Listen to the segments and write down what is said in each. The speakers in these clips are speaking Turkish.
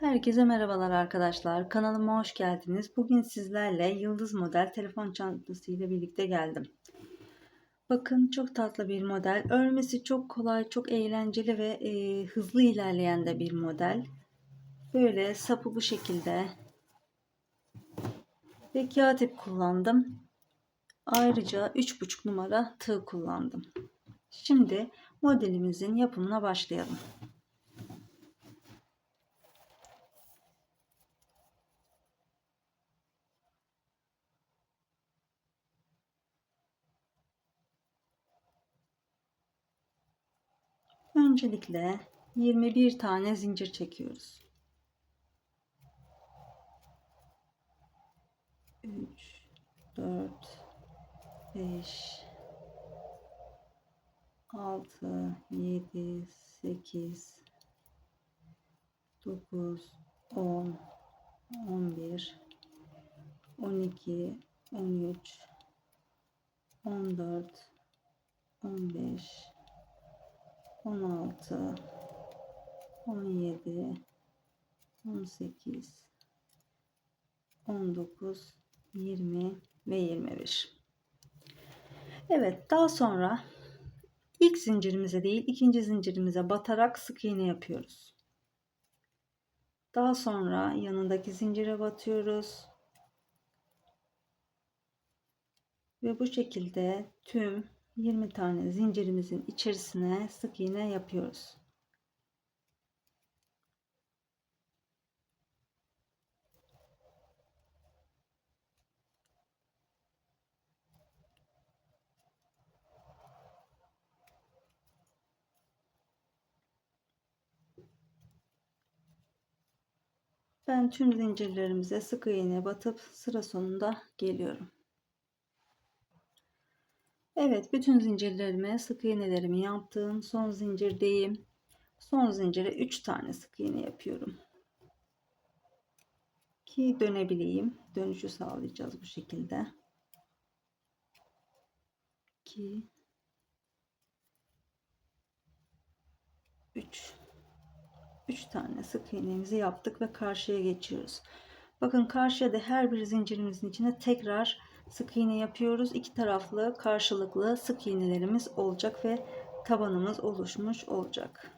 Herkese merhabalar arkadaşlar. Kanalıma hoş geldiniz. Bugün sizlerle yıldız model telefon çantası ile birlikte geldim. Bakın çok tatlı bir model. Örmesi çok kolay, çok eğlenceli ve e, hızlı ilerleyen de bir model. Böyle sapı bu şekilde. Ve kağıt ip kullandım. Ayrıca 3,5 numara tığ kullandım. Şimdi modelimizin yapımına başlayalım. Öncelikle 21 tane zincir çekiyoruz. 3 4 5 6 7 8 9 10 11 12 13 14 15 16 17 18 19 20 ve 21 Evet daha sonra ilk zincirimize değil ikinci zincirimize batarak sık iğne yapıyoruz. Daha sonra yanındaki zincire batıyoruz. Ve bu şekilde tüm 20 tane zincirimizin içerisine sık iğne yapıyoruz. Ben tüm zincirlerimize sık iğne batıp sıra sonunda geliyorum. Evet, bütün zincirlerime sık iğnelerimi yaptım. Son zincirdeyim. Son zincire 3 tane sık iğne yapıyorum. Ki dönebileyim. Dönüşü sağlayacağız bu şekilde. 2 3 3 tane sık iğnemizi yaptık ve karşıya geçiyoruz. Bakın karşıya da her bir zincirimizin içine tekrar sık iğne yapıyoruz. İki taraflı karşılıklı sık iğnelerimiz olacak ve tabanımız oluşmuş olacak.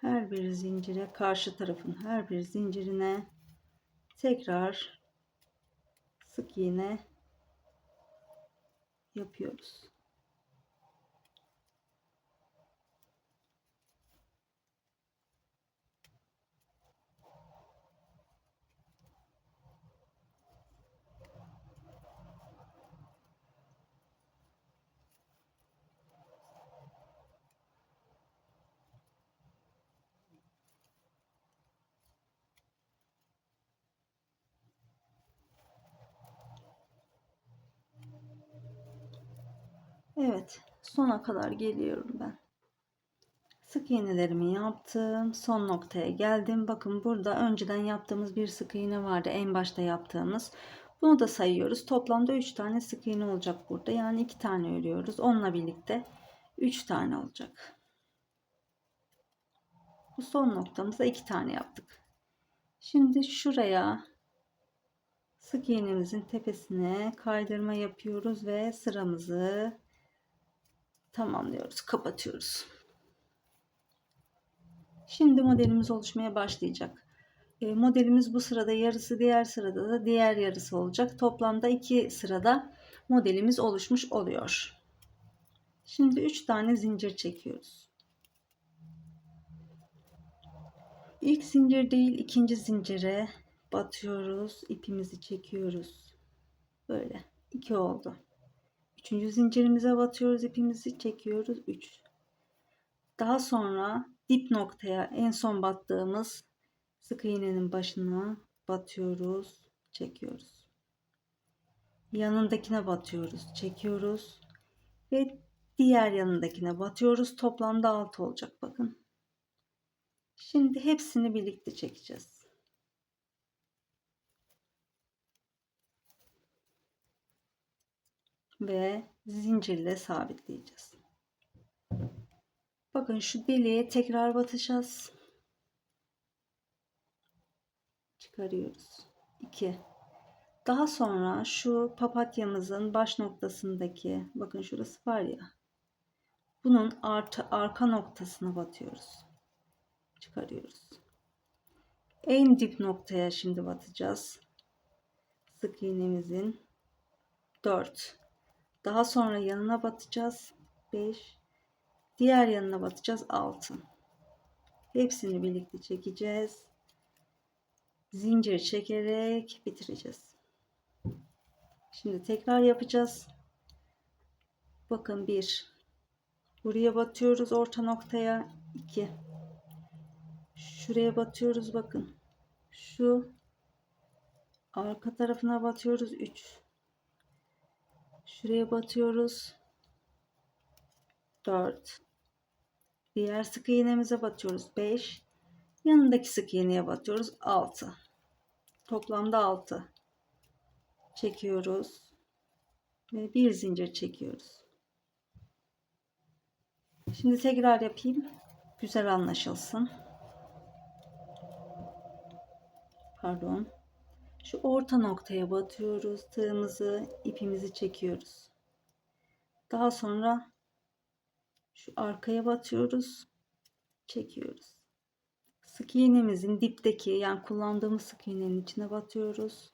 Her bir zincire karşı tarafın her bir zincirine tekrar sık iğne yapıyoruz. Evet, sona kadar geliyorum ben. Sık iğnelerimi yaptım. Son noktaya geldim. Bakın burada önceden yaptığımız bir sık iğne vardı. En başta yaptığımız. Bunu da sayıyoruz. Toplamda 3 tane sık iğne olacak burada. Yani 2 tane örüyoruz. Onunla birlikte 3 tane olacak. Bu son noktamızda 2 tane yaptık. Şimdi şuraya sık iğnemizin tepesine kaydırma yapıyoruz ve sıramızı tamamlıyoruz, kapatıyoruz. Şimdi modelimiz oluşmaya başlayacak. E, modelimiz bu sırada yarısı, diğer sırada da diğer yarısı olacak. Toplamda iki sırada modelimiz oluşmuş oluyor. Şimdi 3 tane zincir çekiyoruz. İlk zincir değil ikinci zincire batıyoruz. ipimizi çekiyoruz. Böyle. 2 oldu. Üçüncü zincirimize batıyoruz. ipimizi çekiyoruz. 3. Daha sonra dip noktaya en son battığımız sık iğnenin başına batıyoruz. Çekiyoruz. Yanındakine batıyoruz. Çekiyoruz. Ve diğer yanındakine batıyoruz. Toplamda 6 olacak bakın. Şimdi hepsini birlikte çekeceğiz. Ve zincirle sabitleyeceğiz. Bakın şu deliğe tekrar batacağız. Çıkarıyoruz. 2. Daha sonra şu papatyamızın baş noktasındaki bakın şurası var ya. Bunun artı arka noktasına batıyoruz. Çıkarıyoruz. En dip noktaya şimdi batacağız. Sık iğnemizin 4. Daha sonra yanına batacağız. 5. Diğer yanına batacağız. 6. Hepsini birlikte çekeceğiz. Zincir çekerek bitireceğiz. Şimdi tekrar yapacağız. Bakın 1. Buraya batıyoruz orta noktaya. 2. Şuraya batıyoruz bakın. Şu arka tarafına batıyoruz 3. Şuraya batıyoruz. 4. Diğer sık iğnemize batıyoruz. 5. Yanındaki sık iğneye batıyoruz. 6. Toplamda 6. Çekiyoruz. Ve bir zincir çekiyoruz. Şimdi tekrar yapayım. Güzel anlaşılsın. Pardon. Şu orta noktaya batıyoruz. Tığımızı, ipimizi çekiyoruz. Daha sonra şu arkaya batıyoruz. Çekiyoruz. Sık iğnemizin dipteki yani kullandığımız sık iğnenin içine batıyoruz.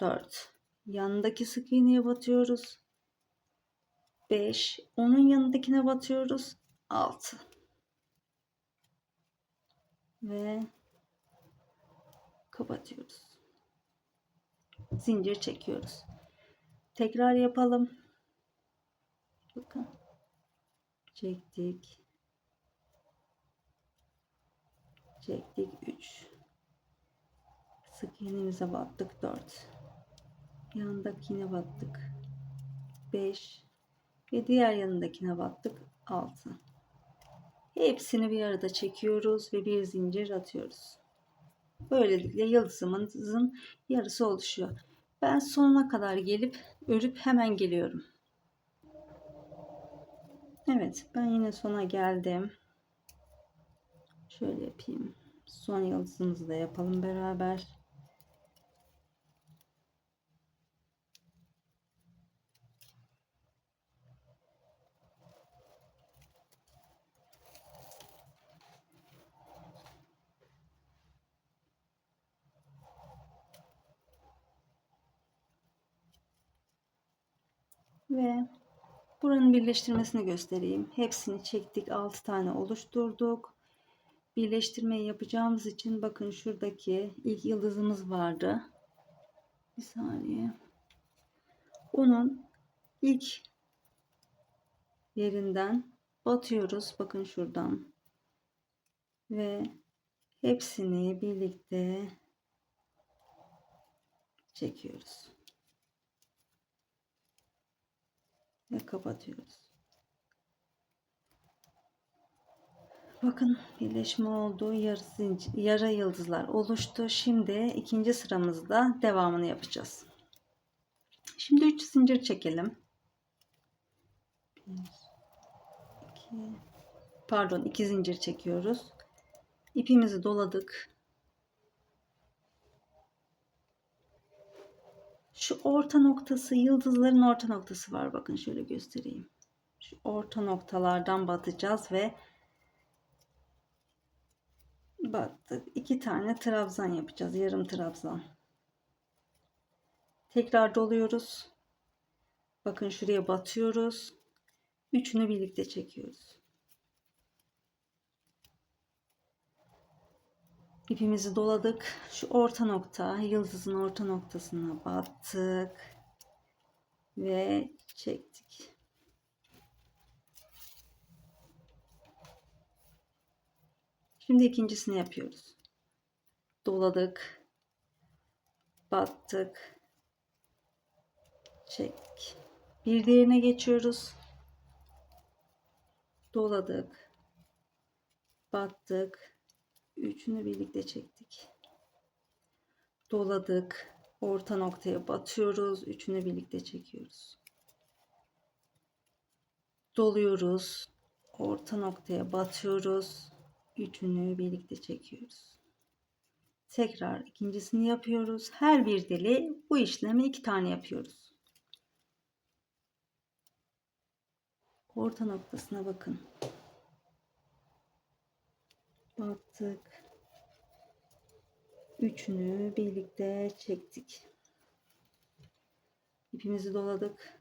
4. Yanındaki sık iğneye batıyoruz. 5. Onun yanındakine batıyoruz. 6. Ve kapatıyoruz. Zincir çekiyoruz. Tekrar yapalım. Bakın. Çektik. Çektik 3. Sık iğnemize battık 4. Yanındakine battık. 5 ve diğer yanındakine battık 6. Hepsini bir arada çekiyoruz ve bir zincir atıyoruz. Böylelikle yıldızımızın yarısı oluşuyor. Ben sonuna kadar gelip örüp hemen geliyorum. Evet ben yine sona geldim. Şöyle yapayım. Son yıldızımızı da yapalım beraber. Ve buranın birleştirmesini göstereyim. Hepsini çektik. 6 tane oluşturduk. Birleştirmeyi yapacağımız için bakın şuradaki ilk yıldızımız vardı. Bir saniye. Onun ilk yerinden batıyoruz. Bakın şuradan. Ve hepsini birlikte çekiyoruz. Ve kapatıyoruz. Bakın birleşme oldu. Yarı yara yıldızlar oluştu. Şimdi ikinci sıramızda devamını yapacağız. Şimdi 3 zincir çekelim. 1 2 Pardon, 2 zincir çekiyoruz. İpimizi doladık. Şu orta noktası, yıldızların orta noktası var. Bakın şöyle göstereyim. Şu orta noktalardan batacağız ve battık. İki tane trabzan yapacağız. Yarım trabzan. Tekrar doluyoruz. Bakın şuraya batıyoruz. Üçünü birlikte çekiyoruz. İpimizi doladık. Şu orta nokta, yıldızın orta noktasına battık. Ve çektik. Şimdi ikincisini yapıyoruz. Doladık. Battık. Çektik. Bir diğerine geçiyoruz. Doladık. Battık Üçünü birlikte çektik. Doladık. Orta noktaya batıyoruz. Üçünü birlikte çekiyoruz. doluyoruz. Orta noktaya batıyoruz. Üçünü birlikte çekiyoruz. Tekrar ikincisini yapıyoruz. Her bir deli bu işlemi iki tane yapıyoruz. Orta noktasına bakın. Battık. Üçünü birlikte çektik. İpimizi doladık.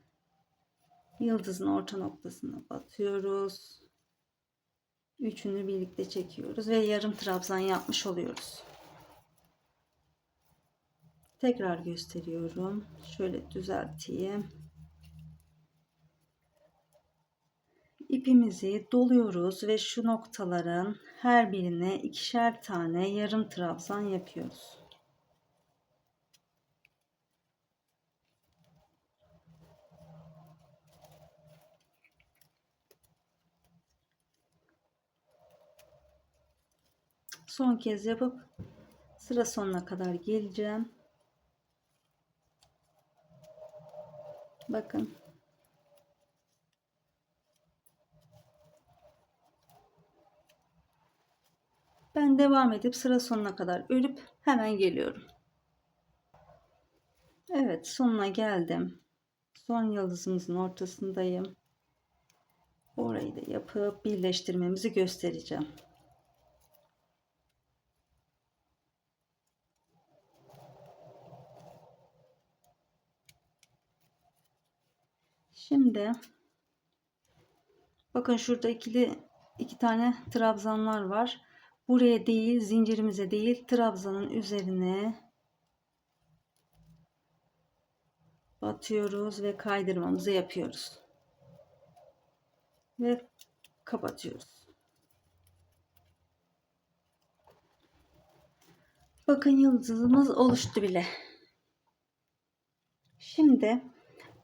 Yıldızın orta noktasına batıyoruz. Üçünü birlikte çekiyoruz ve yarım trabzan yapmış oluyoruz. Tekrar gösteriyorum. Şöyle düzelteyim. İpimizi doluyoruz ve şu noktaların her birine ikişer tane yarım trabzan yapıyoruz. Son kez yapıp sıra sonuna kadar geleceğim. Bakın. Ben devam edip sıra sonuna kadar örüp hemen geliyorum. Evet sonuna geldim. Son yıldızımızın ortasındayım. Orayı da yapıp birleştirmemizi göstereceğim. Şimdi bakın şurada ikili iki tane trabzanlar var. Buraya değil, zincirimize değil, trabzanın üzerine batıyoruz ve kaydırmamızı yapıyoruz. Ve kapatıyoruz. Bakın yıldızımız oluştu bile. Şimdi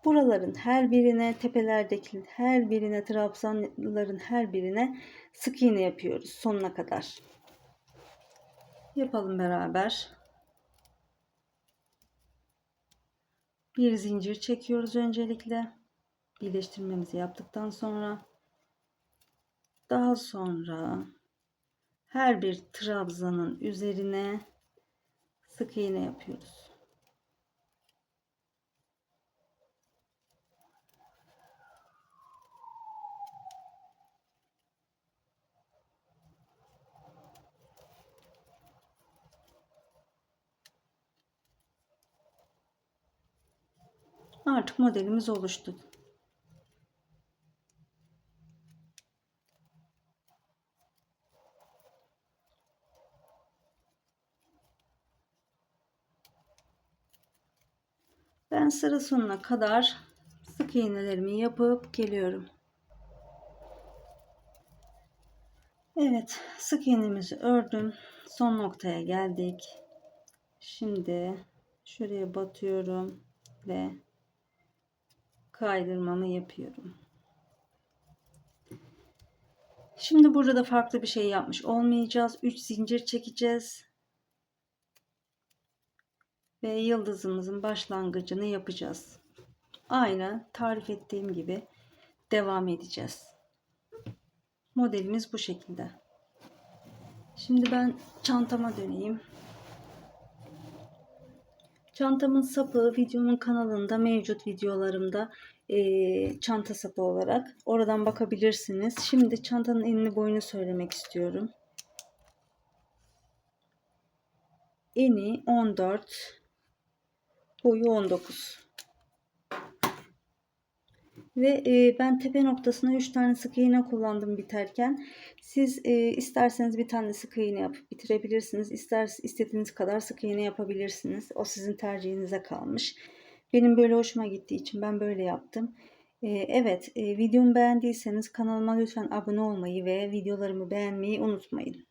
Buraların her birine, tepelerdeki her birine, trabzanların her birine sık iğne yapıyoruz sonuna kadar. Yapalım beraber. Bir zincir çekiyoruz öncelikle. Birleştirmemizi yaptıktan sonra daha sonra her bir trabzanın üzerine sık iğne yapıyoruz. Artık modelimiz oluştu. Ben sıra sonuna kadar sık iğnelerimi yapıp geliyorum. Evet, sık iğnemizi ördüm. Son noktaya geldik. Şimdi şuraya batıyorum ve kaydırmamı yapıyorum. Şimdi burada da farklı bir şey yapmış olmayacağız. 3 zincir çekeceğiz. Ve yıldızımızın başlangıcını yapacağız. Aynı tarif ettiğim gibi devam edeceğiz. Modelimiz bu şekilde. Şimdi ben çantama döneyim. Çantamın sapı videonun kanalında mevcut videolarımda e, çanta sapı olarak. Oradan bakabilirsiniz. Şimdi çantanın enini boyunu söylemek istiyorum. Eni 14, boyu 19. Ve e, ben tepe noktasına 3 tane sık iğne kullandım biterken. Siz e, isterseniz bir tane sık iğne yapıp bitirebilirsiniz. İster istediğiniz kadar sık iğne yapabilirsiniz. O sizin tercihinize kalmış. Benim böyle hoşuma gittiği için ben böyle yaptım. E, evet, e, videomu beğendiyseniz kanalıma lütfen abone olmayı ve videolarımı beğenmeyi unutmayın.